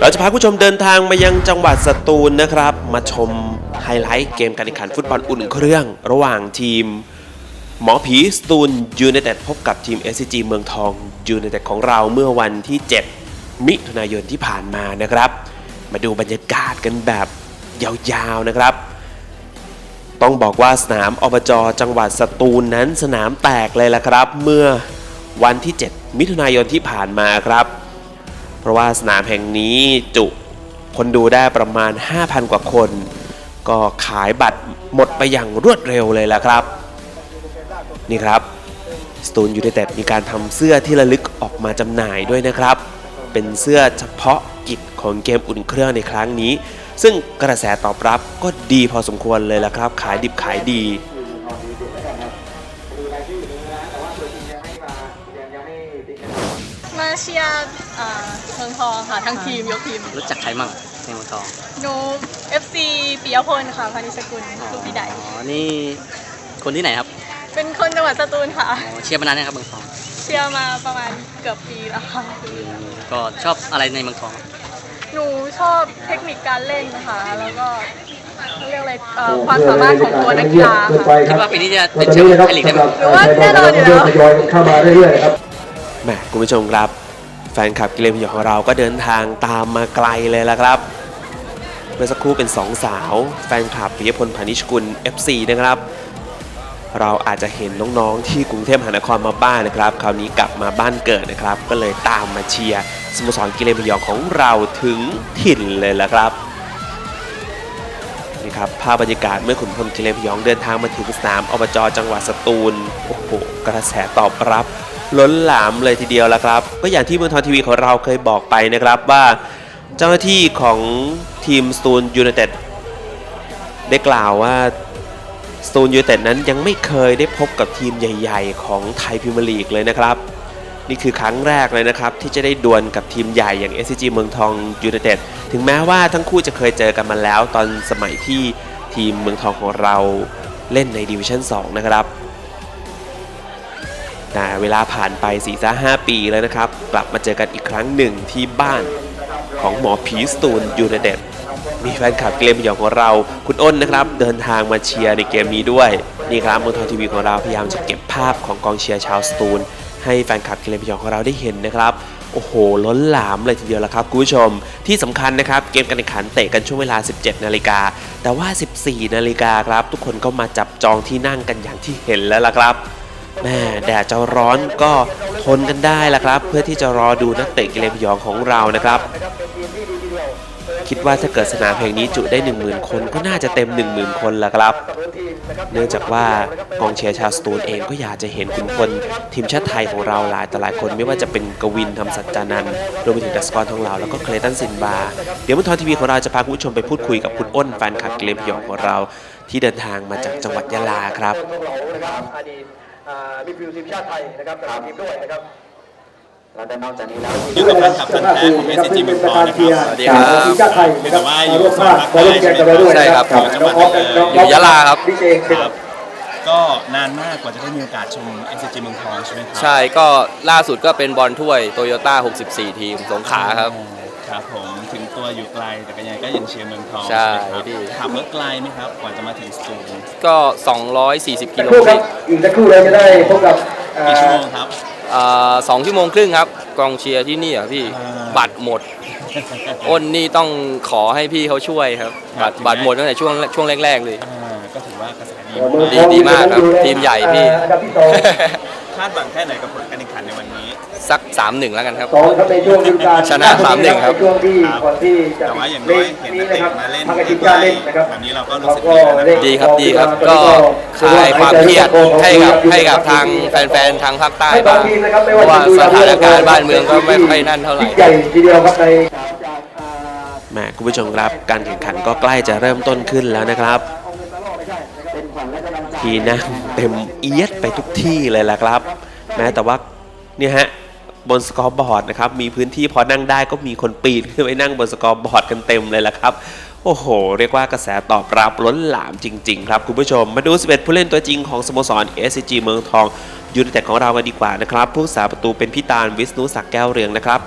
เราจะพาผู้ชมเดินทางมายังจังหวัดสตูลนะครับ มาชมไฮไลท์เกมการแข่งขันฟุตบอลอุ่นเครื่อง ระหว่างทีม หมอผีสตูลยูไนเต็ดพบกับทีม SCG เมืองทองยูไนเต็ดของเราเมื่อวันที่ 7 มิถุนายนที่ผ่านมานะครับ มาดูบรรยากาศกันแบบยาวๆนะครับ ต้องบอกว่าสนามอบจจังหวัดสตูลนั้นสนามแตกเลยละครับ เมื่อวันที่ 7 มิถุนายนที่ผ่านมาครับ เพราะว่าสนามแห่งนี้จุคนดูได้ประมาณ 5,000 กว่าคน ก็ขายบัตรหมดไปอย่างรวดเร็วเลยละครับ นี่ครับสตูนยูไนเต็ดมีการทำเสื้อที่ระลึกออกมาจำหน่ายด้วยนะครับ เป็นเสื้อเฉพาะกิจของเกมอุ่นเครื่องในครั้งนี้ ซึ่งกระแสตอบรับก็ดีพอสมควรเลยละครับ ขายดิบขายดีมาเชียร์ อ่าเมืองทองค่ะทั้งทีมยกทีมรู้จักใครมั่งในเมืองทองหนู FC ปิยพลค่ะพานิชกุลลูกพี่ใดอ๋อนี่คนที่ไหนครับเป็นคนจังหวัดสตูลค่ะอ๋อเชียร์มานานยังครับเมืองทองเชียร์มาประมาณเกือบปีแล้วค่ะอืมก็ชอบอะไรในเมืองทอง หนูชอบเทคนิคการเล่นนะคะแล้วก็เรียกอะไรเอ่อความสามารถของตัวนักกีฬาค่ะ คิดว่าปีนี้จะเป็นแชมป์ไทยลีกได้ไหม หรือว่าแน่นอนอยู่แล้ว ทยอยเข้ามาเรื่อยๆนะครับ แหมคุณผู้ชมครับแฟนคลับกิเลนพยองของเราก็เดินทางตามมาไกลเลยละครับ เมื่อสักครู่เป็นสองสาว แฟนคลับปิยพลพานิชกุล FC นะครับ เราอาจจะเห็นน้องๆที่กรุงเทพมหานครมาบ้านนะครับ คราวนี้กลับมาบ้านเกิดนะครับ ก็เลยตามมาเชียร์สโมสรกิเลนพยองของเราถึงถิ่นเลยละครับนี่ครับภาพบรรยากาศเมื่อขุนพลกิเลนพยองเดินทางมาถึงสนามอบจจังหวัดสตูลโอ้โหกระแสตอบรับ ล้นหลามเลยทีเดียวละครับ ก็อย่างที่เมืองทองทีวีของเราเคยบอกไปนะครับว่าเจ้าหน้าที่ของทีมสตูลยูไนเต็ดได้กล่าวว่าสตูลยูไนเต็ดนั้นยังไม่เคยได้พบกับทีมใหญ่ ๆ ของไทยพรีเมียร์ลีกเลยนะครับ นี่คือครั้งแรกเลยนะครับ ที่จะได้ดวลกับทีมใหญ่อย่าง SCG เมืองทองยูไนเต็ดถึงแม้ว่าทั้งคู่จะเคยเจอกันมาแล้วตอนสมัยที่ทีมเมืองทองของเราเล่นในดิวิชั่น2นะครับ แต่เวลาผ่านไป4ี่ห้าปีแล้วนะครับ กลับมาเจอกันอีกครั้งหนึ่งที่บ้านของหมอผีสตูลยูไนเต็ดมีแฟนคลับเกมหยองของเรา คุณอ้นนะครับ เดินทางมาเชียร์ในเกมนี้ด้วย นี่ครับมือทอทีวีของเราพยายามจะเก็บภาพของกองเชียร์ชาวสตูล ให้แฟนคลับเกมหยองของเราได้เห็นนะครับโอ้โห ล้นหลามเลยทีเดียวละครับคุณผู้ชม ที่สำคัญนะครับ เกมการแข่งขันเตะกันช่วงเวลา 17 นาฬิกา แต่ว่า 14 นาฬิกาครับ ทุกคนก็มาจับจองที่นั่งกันอย่างที่เห็นแล้วล่ะครับ แม่แดดจะร้อนก็ทนกันได้ละครับ เพื่อที่จะรอดูนักเตะกิเลนพยองของเรานะครับ คิดว่าถ้าเกิดสนามแห่งนี้จุได้ 10,000 คนก็น่าจะเต็ม 10,000 คนละครับ เนื่องจากว่ากองเชียร์ชาวสตูลเองก็อยากจะเห็นคุณพลทีมชาติไทยของเราหลายต่อหลายคนไม่ว่าจะเป็นกวินทำสัจจานันท์รวมไปถึงดัสกรทองเหลาแล้วก็เคลตันซินบา เดี๋ยวมุนทอนทีวีของเราจะพาคุณผู้ชมไปพูดคุยกับคุณอ้นแฟนคลับกิเลนพยองของเรา ที่เดินทางมาจากจังหวัดยะลาครับ นะครับอดีตอ่ามิดฟิลด์ทีมชาติไทยนะครับกับทีมด้วยนะครับแล้วนอกจากนี้แล้วอยู่กับแฟนคลับพันธุ์แท้ของ SCG เมืองทองนะครับสวัสดีครับทีมชาติไทยนะครับแต่ว่าอยู่ร่วมภาคฝั่งร่วมแข่งกับเราด้วยใช่ครับนะอยู่จังหวัดน้องเลยน้องอยู่ยะลาครับพี่เจงครับ ก็นานมากกว่าจะได้มีโอกาสชม SCG เมืองทองใช่ไหมครัใช่ก็ล่าสุดก็เป็นบอลถ้วยโตโยต้า 64 ทีมสงขลาครับ ครับผมถึงตัวอยู่ไกลแต่ก็ยังก็ยังเชียร์เมืองทองใช่ไหมครับพี่ ถามว่าไกลไหมครับกว่าจะมาถึงสตูลก็ 240 กิโลครู่เมครับตรอีกสักครู่เราจะได้พบกับอ่ากี่ชั่วโมงครับ อ่าสองชั่วโมงครึ่งครับ กองเชียร์ที่นี่อะพี่ อ่า บัตรหมด อ้นนี่ต้องขอให้พี่เขาช่วยครับ บัตรบัตรหมดตั้งแต่ช่วงช่วงแรก ๆ เลย อ่าก็ถือว่ากระแสดีเมืองดีทองดีมากครับทีมใหญ่พี่อันดับที่สอง คาดหวังแค่ไหนกับผลการแข่งขันในวันนี้สัก 3-1 แล้วกันครับ สองครับในช่วงฤดูกาลชนะ3-1ครับ ในช่วงที่ครับก่อนที่จะแต่ว่าอย่างน้อยเห็นนักเตะมาเล่นพักทีมชาติเล่นนะครับแบบนี้เราก็รู้สึกดีแล้วนะครับ ดีครับดีครับก็คลายความเครียดให้กับให้กับทางแฟนๆทางภาคใต้ให้บาบ้างงทีมนะครับไม่เพว่าราะว่าจะดูสถานการณ์บ้านเมืองก็ไม่ค่อยนั่นเท่าไหร่ยิ่งใหญ่ทีเดียวครับใน แหมคุณผู้ชมครับ การแข่งขันก็ใกล้จะเริ่มต้นขึ้นแล้วนะครับ ที่นั่งเต็มเอียดไปทุกที่เลยล่ะครับ แม้แต่ว่าเนี่ยฮะบนสกอร์บอร์ดนะครับมีพื้นที่พอนั่งได้ก็มีคนปีนขึ้นไปนั่งบนสกอร์บอร์ดกันเต็มเลยล่ะครับโอ้โห เรียกว่ากระแสตอบรับล้นหลามจริง ๆ ครับคุณผู้ชม มาดู 11 ผู้เล่นตัวจริงของสโมสร SCG เมืองทองยูไนเต็ดของเรากันดีกว่านะครับ ผู้สาประตูเป็นพิตาลวิษณุศักดิ์แก้วเรืองนะครับ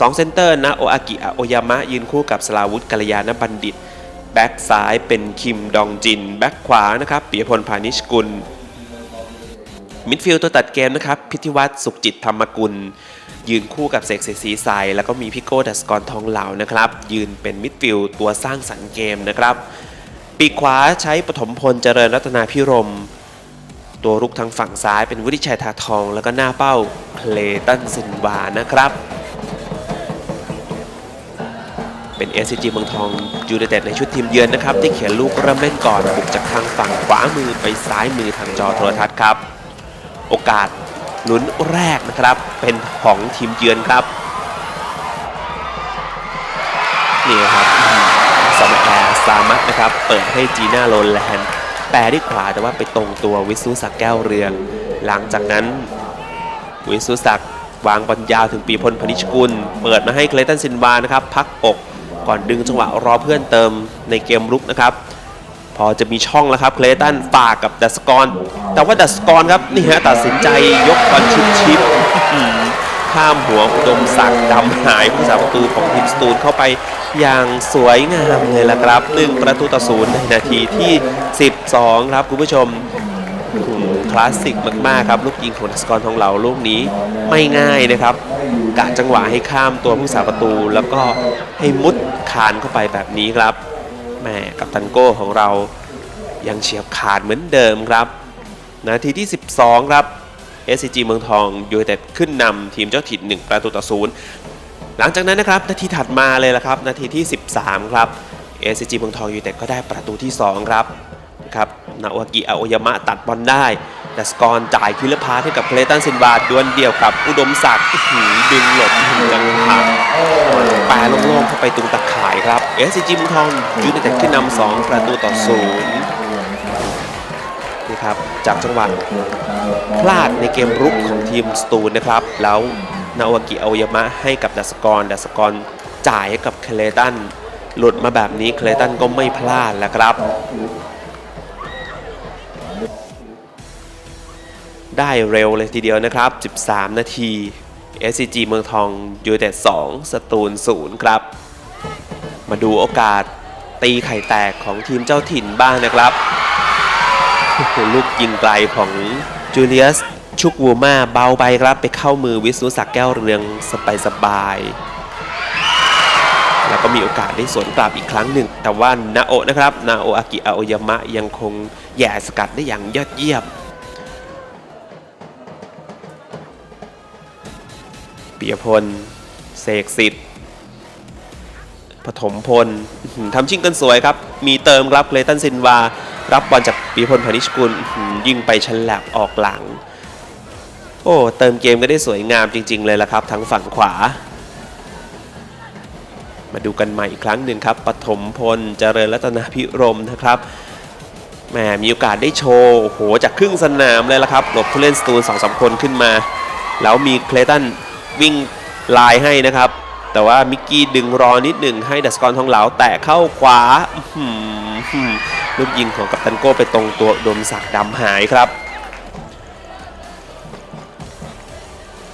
สองเซนเตอร์นะโออากิอโอยามะยืนคู่กับสลาวุธกัลยาณบัณฑิต แบ็กซ้ายเป็นคิมดองจิน แบ็กขวานะครับปิยพลพานิชกุล มิดฟิลด์ตัวตัดเกมนะครับพิธิวัตรสุขจิตธรรมกุล ยืนคู่กับเสกศรีศรีใสแล้วก็มีพิโก้ดัสกรทองเหล่านะครับ ยืนเป็นมิดฟิลด์ตัวสร้างสรรค์เกมนะครับ ปีกขวาใช้ปฐมพลเจริญรัตนาพิรมตัวรุกทางฝั่งซ้ายเป็นวุฒิชัยทาทอง แล้วก็หน้าเป้าเคลตันซินวานะครับ เป็น SCG เมืองทองยูไนเต็ดในชุดทีมเยือนนะครับ ที่เขียนลูกเริ่มเล่นก่อนบุกจากทางฝั่งขวามือไปซ้ายมือทางจอโทรทัศน์ครับ โอกาสลุ้นแรกนะครับ เป็นของทีมเยือนครับนี่ครับสมาแอร์สามัตนะครับ เปิดให้จีน่าโรนแลนด์แปรด้วยขวาแต่ว่าไปตรงตัววิสุสักแก้วเรือง หลังจากนั้นวิสุสักวางบอลยาวถึงปีพลพนิชกุล เปิดมาให้เคลตันซินวานะครับ พักอก ก่อนดึงจังหวะรอเพื่อนเติมในเกมรุกนะครับ พอจะมีช่องแล้วครับ เคลตันฝากกับดัสกร แต่ว่าดัสกรครับนี่ฮะตัดสินใจยกบอลชิปชิปข้ามหัวอุดมศักดิ์ดำหายผู้สาประตูของทีมสตูลเข้าไปอย่างสวยงามเลยละครับหนึ่งประตูต่อศูนย์ในนาทีที่ 12 ครับคุณผู้ชมคลาสสิกมากๆครับลูกยิงของดัสกรทองเหลาลูกนี้ไม่ง่ายนะครับกะจังหวะให้ข้ามตัวผู้สาประตู แล้วก็ให้มุด คานเข้าไปแบบนี้ครับแม่กับตันโก้ของเรายังเฉียบขาดเหมือนเดิมครับ นาทีที่ 12 ครับ SCG เมืองทองยูไนเต็ดขึ้นนำทีมเจ้าถิ่น 1 ประตูต่อศูนย์หลังจากนั้นนะครับ นาทีถัดมาเลยละครับ นาทีที่ 13 ครับ SCG เมืองทองยูไนเต็ดก็ได้ประตูที่ 2 ครับนะครับนาโออากิอาโอยามะตัดบอลได้ แต่สกอร์จ่ายคิลเลอร์พาให้กับเคลตันซินวาดวลเดียวกับอุดมศักดิ์หืดึงหลบถึงจังหวะแปรโล่งๆเข้าไปตรงตะข่ายครับ SCG เมืองทองยูไนเต็ดขึ้นนำ2ประตูต่อศูนย์นี่ครับจากจังหวะพลาดในเกมรุกของทีมสตูลนะครับ แล้วนาโออากิอาโอยามะให้กับดัสกรดัสกรจ่ายให้กับเคเลตันหลุดมาแบบนี้เคเลตันก็ไม่พลาดแล้วครับ ได้เร็วเลยทีเดียวนะครับ 13 นาที SCG เมืองทองยูไนเต็ด2สตูล 0 ครับ มาดูโอกาสตีไข่แตกของทีมเจ้าถิ่นบ้างนะครับ ลูกยิงไกลของจูเลียสชุกวูมาเบาไปครับ ไปเข้ามือวิสนุศักดิ์แก้วเรืองสบายสบายๆแล้วก็มีโอกาสได้สวนกลับอีกครั้งหนึ่ง แต่ว่านาโอนะครับ นาโออากิอาโอยามะยังคงแย่สกัดได้อย่างยอดเยี่ยม ปียพล เสกสิทธิ์ปฐมพลทำชิงกันสวยครับ มีเติมครับเลตันซินวา รับบอลจากปีพลพนิชกุลยิงไปฉลับออกหลัง โอ้ เติมเกมก็ได้สวยงามจริง ๆ เลยละครับ ทั้งฝั่งขวา มาดูกันใหม่อีกครั้งหนึ่งครับปฐมพลเจริญรัตนาพิรมนะครับแหมมีโอกาสได้โชว์โอ้โหจากครึ่งสนามเลยละครับหลบผู้เล่นสตูลสองสามคนขึ้นมา แล้วมีเคลตัน วิ่งลายให้นะครับ แต่ว่ามิกกี้ดึงรอนิดหนึ่งให้ดัสกรทองเหลาแตะเข้าขวาลูกยิงของกัปตันโก้ไปตรงตัวดมศักดำหายครับ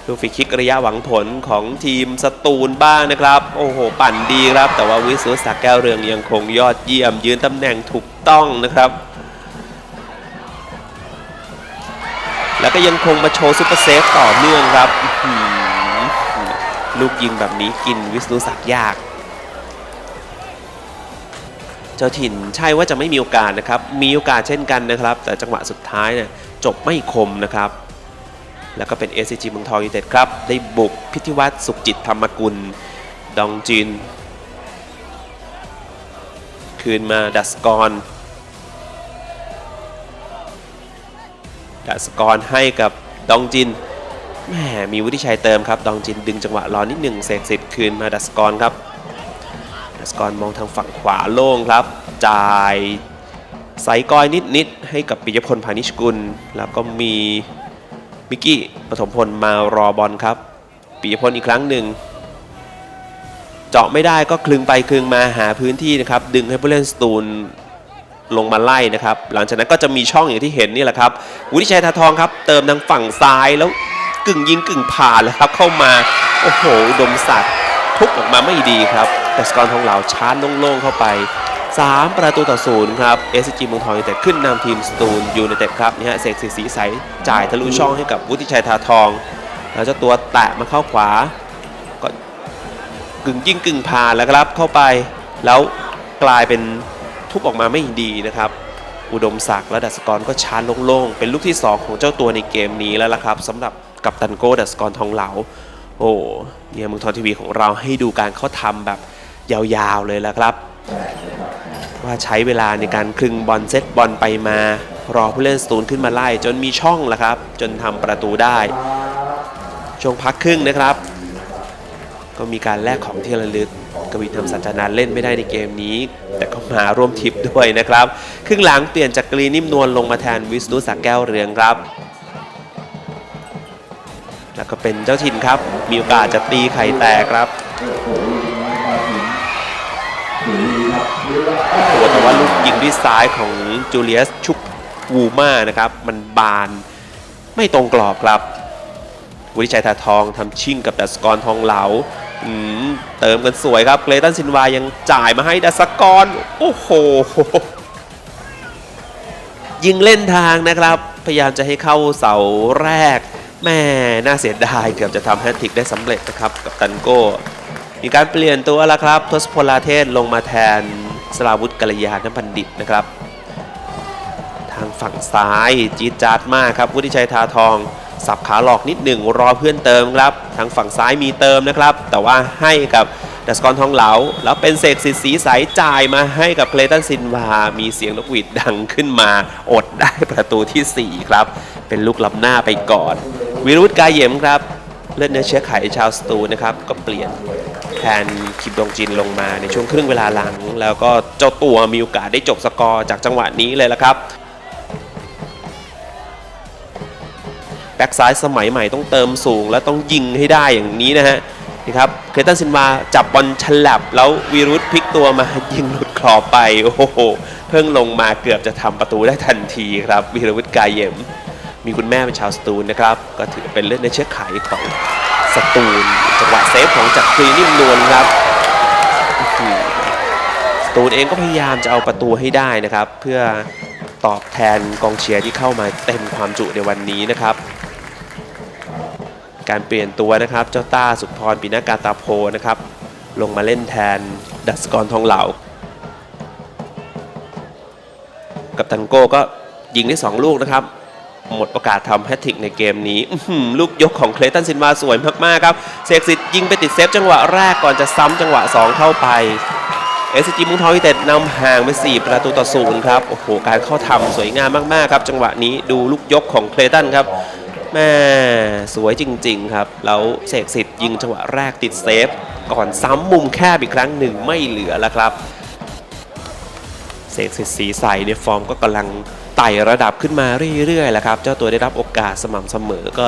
ลูกฟรีคิกระยะหวังผลของทีมสตูลบ้างนะครับ โอ้โห ปั่นดีครับ แต่ว่าวิสุทธิ์ศักแก้วเรืองยังคงยอดเยี่ยม ยืนตำแหน่งถูกต้องนะครับ แล้วก็ยังคงมาโชว์ซุปเปอร์เซฟต่อเนื่องครับ ลูกยิงแบบนี้กินวิสนุศักดิ์ยาก เจ้าถิ่นใช่ว่าจะไม่มีโอกาสนะครับ มีโอกาสเช่นกันนะครับ แต่จังหวะสุดท้ายเนี่ยจบไม่คมนะครับ แล้วก็เป็น SCG เมืองทองยูไนเต็ดครับ ได้บุกพิธิวัตรสุขจิตธรรมกุล ดองจิน คืนมาดัสกรดัสกรให้กับดองจิน แหมมีวุฒิชัยเติมครับ ดองจินดึงจังหวะรอนิดหนึ่งเสกสิทธิ์คืนมาดัสกรครับ ดัสกรมองทางฝั่งขวาโล่งครับ จ่ายใส่ก้อยนิดๆให้กับปิยพลพานิชกุล แล้วก็มีมิกกี้ปฐมพลมารอบอลครับ ปิยพลอีกครั้งหนึ่งเจาะไม่ได้ก็คลึงไปคลึงมาหาพื้นที่นะครับ ดึงให้ผู้เล่นสตูลลงมาไล่นะครับ หลังจากนั้นก็จะมีช่องอย่างที่เห็นนี่แหละครับวุฒิชัยทาทองครับ เติมทางฝั่งซ้ายแล้ว กึ่งยิงกึ่งผ่านเลยครับเข้ามาโอ้โหอุดมศักดิ์ทุบออกมาไม่ดีครับ แต่สกอร์ทองเหลาชาร์จโล่งๆเข้าไป 3 ประตูต่อศูนย์ครับ SCG เมืองทองยูเต็ดขึ้นนำทีมสตูลยูไนเต็ดครับนี่ฮะเสกศรีศรีใสจ่ายทะลุช่องให้กับวุฒิชัยทาทองแล้วเจ้าตัวแตะมาเข้าขวาก็กึ่งยิงกึ่งผ่านแล้วครับเข้าไป แล้วกลายเป็นทุบออกมาไม่ดีนะครับอุดมศักดิ์และดัสกรก็ชาร์จโล่งๆ เป็นลูกที่ 2 ของเจ้าตัวในเกมนี้แล้วล่ะครับสำหรับ กัปตันโก้ดัสกรทองเหลา โอ้เนี่ยมืองทอทีวีของเราให้ดูการเขาทำแบบยาวๆเลยแล้วครับ ว่าใช้เวลาในการคลึงบอลเซตบอลไปมารอผู้เล่นสตูนขึ้นมาไล่ จนมีช่องแล้วครับ จนทำประตูได้ ช่วงพักครึ่งนะครับ ก็มีการแลกของที่ระลึกกวินทำสัจจานันเล่นไม่ได้ในเกมนี้ แต่ก็มาร่วมทิปด้วยนะครับ ครึ่งหลังเปลี่ยนจากกรีนิ่มนวลลงมาแทนวิสนุสักแก้วเรืองครับ แล้วก็เป็นเจ้าถิ่นครับ มีโอกาสจะตีไข่แตกครับแต่ว่าลูกยิงด้วยซ้ายของจูเลียสชุกวูมานะครับ มันบานไม่ตรงกรอบครับวุฒิชัยทาทองทำชิ่งกับดัสกรทองเหลาเติมกันสวยครับเกรตันซินวายังจ่ายมาให้ดัสกรโอ้โห ยิงเล่นทางนะครับ พยายามจะให้เข้าเสาแรก แม่น่าเสียดายเกือบจะทำแฮตทริกได้สำเร็จนะครับกับตันโก้ มีการเปลี่ยนตัวแล้วครับ ทศพลลาเทศลงมาแทนสลาวุธกัลยาณบัณฑิตนะครับ ทางฝั่งซ้ายจี๊ดจ๊าดมากครับวุฒิชัยทาทองสับขาหลอกนิดหนึ่งรอเพื่อนเติมครับ ทางฝั่งซ้ายมีเติมนะครับ แต่ว่าให้กับดัสกรทองเหลา แล้วเป็นเสกสิทธิ์สีใสจ่ายมาให้กับเคลตันซินวา มีเสียงนกหวีดดังขึ้นมา อดได้ประตูทีสี่4 ครับ เป็นลูกล้ำหน้าไปก่อน วิรุธกายเหยมครับ เลือดเนื้อเชื้อไขชาวสตูนะครับ ก็เปลี่ยนแทนคิมดงจินลงมาในช่วงครึ่งเวลาหลัง แล้วก็เจ้าตัวมีโอกาสได้จบสกอร์จากจังหวะนี้เลยละครับแบ็กซ้ายสมัยใหม่ต้องเติมสูงและต้องยิงให้ได้อย่างนี้นะฮะนี่ครับเคตันซินวาจับบอลฉลับแล้ววีรุธพลิกตัวมายิงหลุดขอบไป โอ้โห เพิ่งลงมาเกือบจะทำประตูได้ทันทีครับวีรวุฒิกายเยม มีคุณแม่เป็นชาวสตูลนะครับ ก็ถือเป็นเลือดในเชื้อไขของสตูลจังหวะเซฟของจักรีนิ่มนวลครับสตูลเองก็พยายามจะเอาประตูให้ได้นะครับ เพื่อตอบแทนกองเชียร์ที่เข้ามาเต็มความจุในวันนี้นะครับ การเปลี่ยนตัวนะครับเจ้าต้าสุพรปินากาตาโพนะครับ ลงมาเล่นแทนดัสกรทองเหลากับตังโก้ก็ยิงได้ 2 ลูกนะครับ หมดโอกาสทำแฮตทริกในเกมนี้ลูกยกของเคลตันซินวาสวยมากๆครับเสกสิทธิ์ยิงไปติดเซฟจังหวะแรกก่อนจะซ้ำจังหวะ 2 เข้าไปเอสจีมุงทองยูเต็ดนำห่างไป 4 ประตูต่อศูนย์ครับ โอ้โห การเข้าทำสวยงามมากๆครับ จังหวะนี้ดูลูกยกของเคลตันครับแม่สวยจริง ๆ ครับ แล้วเสกสิทธิ์ยิงจังหวะแรกติดเซฟ ก่อนซ้ำมุมแคบอีกครั้งหนึ่งไม่เหลือแล้วครับ เสกสิทธิ์สีใสในฟอร์มก็กำลัง ไต่ระดับขึ้นมาเรื่อยๆแหละครับ เจ้าตัวได้รับโอกาสสม่ำเสมอก็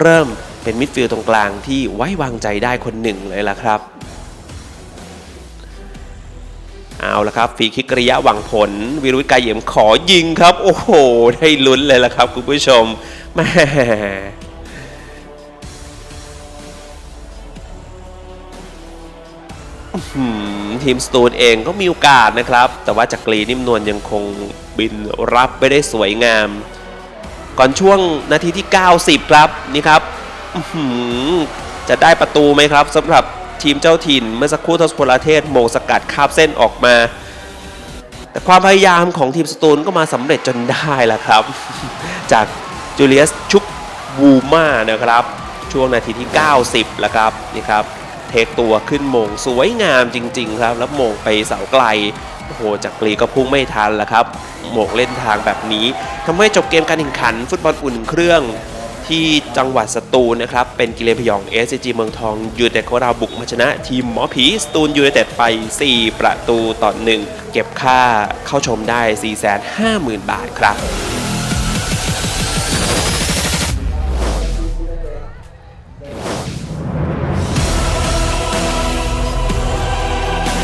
เริ่มเป็นมิดฟิลด์ตรงกลางที่ไว้วางใจได้คนหนึ่งเลยล่ะครับเอาละครับฟรีคิกระยะหวังผล วิรุธกายเยมขอยิงครับ โอ้โห ได้ลุ้นเลยล่ะครับคุณผู้ชมแม่ทีมสตูนเองก็มีโอกาสนะครับ แต่ว่าจักรีนิ่มนวลยังคง บินรับไปได้สวยงาม ก่อนช่วงนาทีที่ 90 ครับนี่ครับจะได้ประตูไหมครับสำหรับทีมเจ้าถิ่นเมื่อสักครู่ทศพลเทศโมงสกัดคาบเส้นออกมา แต่ความพยายามของทีมสตูลก็มาสำเร็จจนได้แล้วครับ จากจูเลียสชุกวูมานะครับ ช่วงนาทีที่ 90แล้วครับนี่ครับ เทคตัวขึ้นโมงสวยงามจริง ๆ ครับ แล้วโมงไปเสาไกล โอ้โหจากกรีก็พุ่งไม่ทันแล้วครับหมกเล่นทางแบบนี้ทำให้จบเกมการแข่งขัน ฟุตบอลอุ่นเครื่องที่จังหวัดสตูลนะครับ เป็นกิเลนพยองเอสจีเมืองทองยูไนเต็ดของเราบุกมาชนะทีมหมอผีสตูลยูไนเต็ดไป 4 ประตูต่อหนึ่งเก็บค่าเข้าชมได้ 450,000 บาทครับ